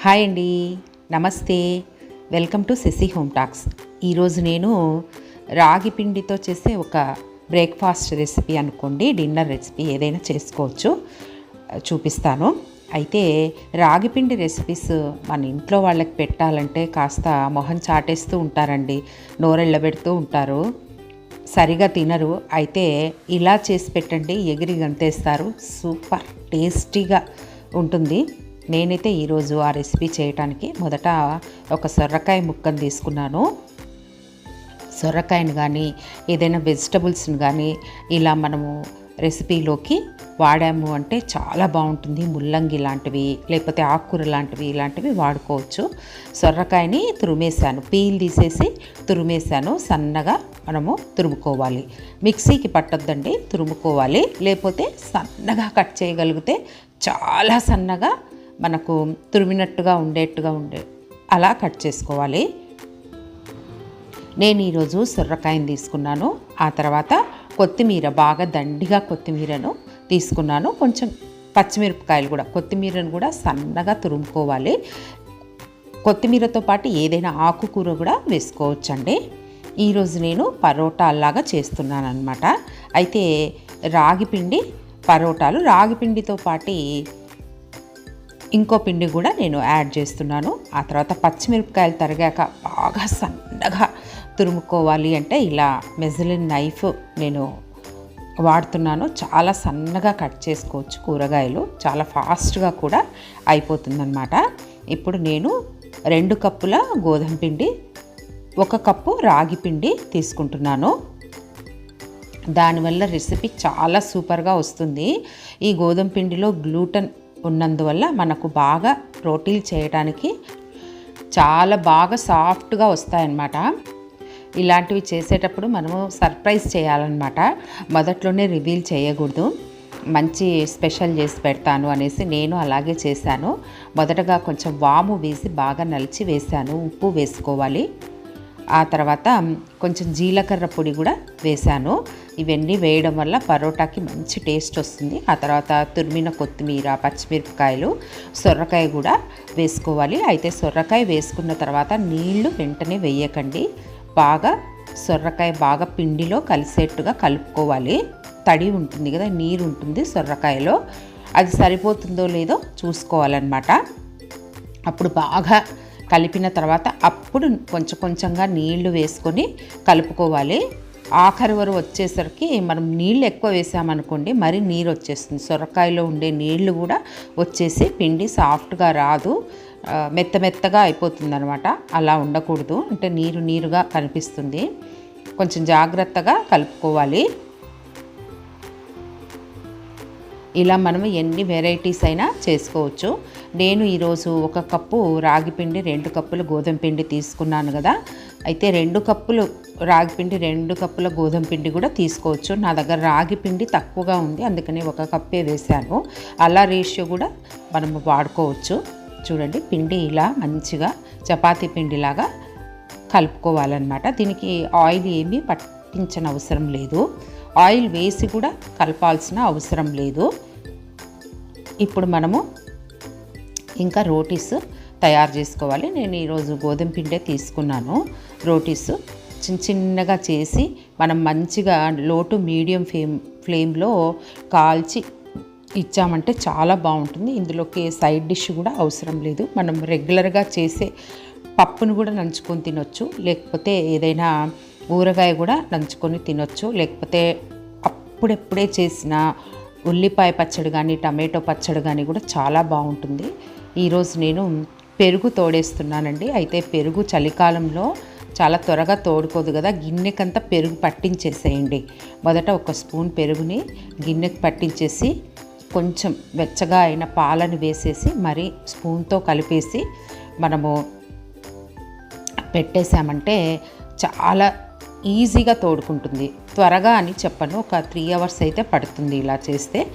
Hi అండి. నమస్తే. Welcome to Shashi home talks. ఈరోజు నేను రాగి పిండితో చేసే ఒక బ్రేక్ఫాస్ట్ రెసిపీ అనుకోండి డిన్నర్ రెసిపీ ఏదైనా చేసుకోవచ్చు. చూపిస్తాను. అయితే రాగి పిండి రెసిపీస్ మన ఇంట్లో వాళ్ళకి పెట్టాలంటే కాస్త మొహం చాటేస్తూ ఉంటారండి. నోరెళ్ళబెడుతూ ఉంటారు. సరిగా తినరు. అయితే ఇలా చేసి పెట్టండి ఎగిరి గంతేస్తారు. సూపర్ టేస్టీగా ఉంటుంది. నేనైతే ఈరోజు ఆ రెసిపీ చేయటానికి మొదట ఒక సొర్రకాయ ముక్కను తీసుకున్నాను. సొరకాయని కానీ ఏదైనా వెజిటబుల్స్ని కానీ ఇలా మనము రెసిపీలోకి వాడాము అంటే చాలా బాగుంటుంది. ముల్లంగి లాంటివి లేకపోతే ఆకుకూర లాంటివి ఇలాంటివి వాడుకోవచ్చు. సొర్రకాయని తురిమేశాను. పీల్ తీసేసి తురిమేశాను. సన్నగా మనము తురుముకోవాలి. మిక్సీకి పట్టొద్దండి తురుముకోవాలి. లేకపోతే సన్నగా కట్ చేయగలిగితే చాలా సన్నగా మనకు తురిమినట్టుగా ఉండేట్టుగా ఉండే అలా కట్ చేసుకోవాలి. నేను ఈరోజు సొర్రకాయని తీసుకున్నాను. ఆ తర్వాత కొత్తిమీర బాగా దండిగా కొత్తిమీరను తీసుకున్నాను. కొంచెం పచ్చిమిరపకాయలు కూడా కొత్తిమీరను కూడా సన్నగా తురుముకోవాలి. కొత్తిమీరతో పాటు ఏదైనా ఆకుకూర కూడా వేసుకోవచ్చండి. ఈరోజు నేను పరోటాల్లాగా చేస్తున్నాను అనమాట అయితే రాగి పిండి పరోటాలు రాగి పిండితో పాటు ఇంకో పిండి కూడా నేను యాడ్ చేస్తున్నాను. ఆ తర్వాత పచ్చిమిరపకాయలు తరిగాక బాగా సన్నగా తురుముకోవాలి అంటే ఇలా మెజలిన్ నైఫ్ నేను వాడుతున్నాను. చాలా సన్నగా కట్ చేసుకోవచ్చు కూరగాయలు. చాలా ఫాస్ట్గా కూడా అయిపోతుందన్నమాట. ఇప్పుడు నేను రెండు కప్పుల గోధుమ పిండి ఒక కప్పు రాగి పిండి తీసుకుంటున్నాను. దానివల్ల రెసిపీ చాలా సూపర్గా వస్తుంది. ఈ గోధుమ పిండిలో గ్లూటన్ ఉన్నందువల్ల మనకు బాగా రోటీలు చేయడానికి చాలా బాగా సాఫ్ట్గా వస్తాయన్నమాట. ఇలాంటివి చేసేటప్పుడు మనము సర్ప్రైజ్ చేయాలన్నమాట. మొదట్లోనే రివీల్ చేయకూడదు. మంచి స్పెషల్ చేసి పెడతాను అనేసి నేను అలాగే చేశాను. మొదటగా కొంచెం వాము వేసి బాగా నలిచి వేశాను. ఉప్పు వేసుకోవాలి. ఆ తర్వాత కొంచెం జీలకర్ర పొడి కూడా వేశాను. ఇవన్నీ వేయడం వల్ల పరోటాకి మంచి టేస్ట్ వస్తుంది. ఆ తర్వాత తురిమిన కొత్తిమీర పచ్చిమిరపకాయలు సొర్రకాయ కూడా వేసుకోవాలి. అయితే సొర్రకాయ వేసుకున్న తర్వాత నీళ్ళు వెంటనే వేయకండి. బాగా సొర్రకాయ బాగా పిండిలో కలిసేట్టుగా కలుపుకోవాలి. తడి ఉంటుంది కదా నీరు ఉంటుంది సొర్రకాయలో అది సరిపోతుందో లేదో చూసుకోవాలన్నమాట. అప్పుడు బాగా కలిపిన తర్వాత అప్పుడు కొంచెం కొంచెంగా నీళ్ళు వేసుకొని కలుపుకోవాలి. ఆఖరి వరకు వచ్చేసరికి మనం నీళ్ళు ఎక్కువ వేసామనుకోండి మరి నీరు వచ్చేస్తుంది. సొరకాయలో ఉండే నీళ్ళు కూడా వచ్చేసి పిండి సాఫ్ట్గా రాదు. మెత్త మెత్తగా అయిపోతుంది అనమాట అలా ఉండకూడదు. అంటే నీరు నీరుగా కనిపిస్తుంది. కొంచెం జాగ్రత్తగా కలుపుకోవాలి. ఇలా మనం ఎన్ని వెరైటీస్ అయినా చేసుకోవచ్చు. నేను ఈరోజు ఒక కప్పు రాగి పిండి రెండు కప్పులు గోధుమ పిండి తీసుకున్నాను కదా. అయితే రెండు కప్పులు రాగి పిండి రెండు కప్పుల గోధుమ పిండి కూడా తీసుకోవచ్చు. నా దగ్గర రాగి పిండి తక్కువగా ఉంది అందుకని ఒక కప్పే వేశాను. అలా రేషియో కూడా మనం వాడుకోవచ్చు. చూడండి పిండి ఇలా మంచిగా చపాతీ పిండిలాగా కలుపుకోవాలన్నమాట. దీనికి ఆయిల్ ఏమీ పట్టించిన అవసరం లేదు. ఆయిల్ వేసి కూడా కలపాల్సిన అవసరం లేదు. ఇప్పుడు మనము ఇంకా రోటీస్ తయారు చేసుకోవాలి. నేను ఈరోజు గోధుమ పిండే తీసుకున్నాను రోటీస్. చిన్న చిన్నగా చేసి మనం మంచిగా లోటు మీడియం ఫ్లేమ్ ఫ్లేమ్లో కాల్చి ఇచ్చామంటే చాలా బాగుంటుంది. ఇందులోకి సైడ్ డిష్ కూడా అవసరం లేదు. మనం రెగ్యులర్గా చేసే పప్పును కూడా నంచుకొని తినొచ్చు. లేకపోతే ఏదైనా ఊరగాయ కూడా నంచుకొని తినొచ్చు. లేకపోతే అప్పుడెప్పుడే చేసిన ఉల్లిపాయ పచ్చడి కానీ టమాటో పచ్చడి కానీ కూడా చాలా బాగుంటుంది. ఈరోజు నేను పెరుగు తోడేస్తున్నానండి. అయితే పెరుగు చలికాలంలో చాలా త్వరగా తోడుకోదు కదా. గిన్నెకంతా పెరుగు పట్టించేసేయండి. మొదట ఒక స్పూన్ పెరుగుని గిన్నెకి పట్టించేసి కొంచెం వెచ్చగా అయిన పాలను వేసేసి మరి స్పూన్తో కలిపేసి మనము పెట్టేశామంటే చాలా ఈజీగా తోడుకుంటుంది. త్వరగా అని చెప్పను. ఒక త్రీ అవర్స్ అయితే పడుతుంది ఇలా చేస్తే.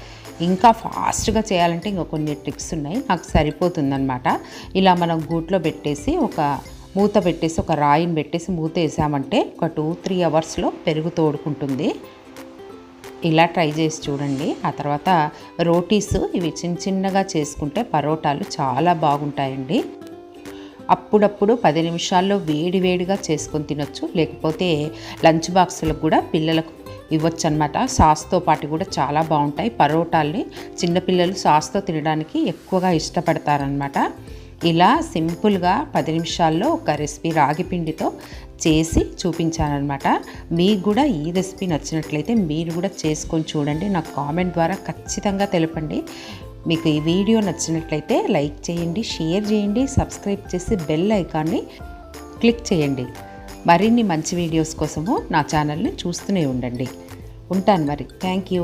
ఇంకా ఫాస్ట్గా చేయాలంటే ఇంకా కొన్ని ట్రిక్స్ ఉన్నాయి. నాకు సరిపోతుందనమాట ఇలా మనం గూట్లో పెట్టేసి ఒక మూత పెట్టేసి ఒక రాయిని పెట్టేసి మూత వేసామంటే ఒక టూ త్రీ అవర్స్లో పెరుగు తోడుకుంటుంది. ఇలా ట్రై చేసి చూడండి. ఆ తర్వాత రోటీస్ ఇవి చిన్న చిన్నగా చేసుకుంటే పరోటాలు చాలా బాగుంటాయండి. అప్పుడప్పుడు పది నిమిషాల్లో వేడి వేడిగా చేసుకొని తినొచ్చు. లేకపోతే లంచ్ బాక్సులకు కూడా పిల్లలకు ఇవ్వచ్చు అనమాట సాస్తో పాటు కూడా చాలా బాగుంటాయి. పరోటాల్ని చిన్నపిల్లలు సాస్తో తినడానికి ఎక్కువగా ఇష్టపడతారనమాట ఇలా సింపుల్గా పది నిమిషాల్లో ఒక రెసిపీ రాగి పిండితో చేసి చూపించానమాట మీకు కూడా ఈ రెసిపీ నచ్చినట్లయితే మీరు కూడా చేసుకొని చూడండి. నాకు కామెంట్ ద్వారా ఖచ్చితంగా తెలపండి. మీకు ఈ వీడియో నచ్చినట్లయితే లైక్ చేయండి షేర్ చేయండి సబ్స్క్రైబ్ చేసి బెల్ ఐకాన్ని క్లిక్ చేయండి. మరిన్ని మంచి వీడియోస్ కోసము నా ఛానల్ని చూస్తూనే ఉండండి. ఉంటాను మరి. Thank you.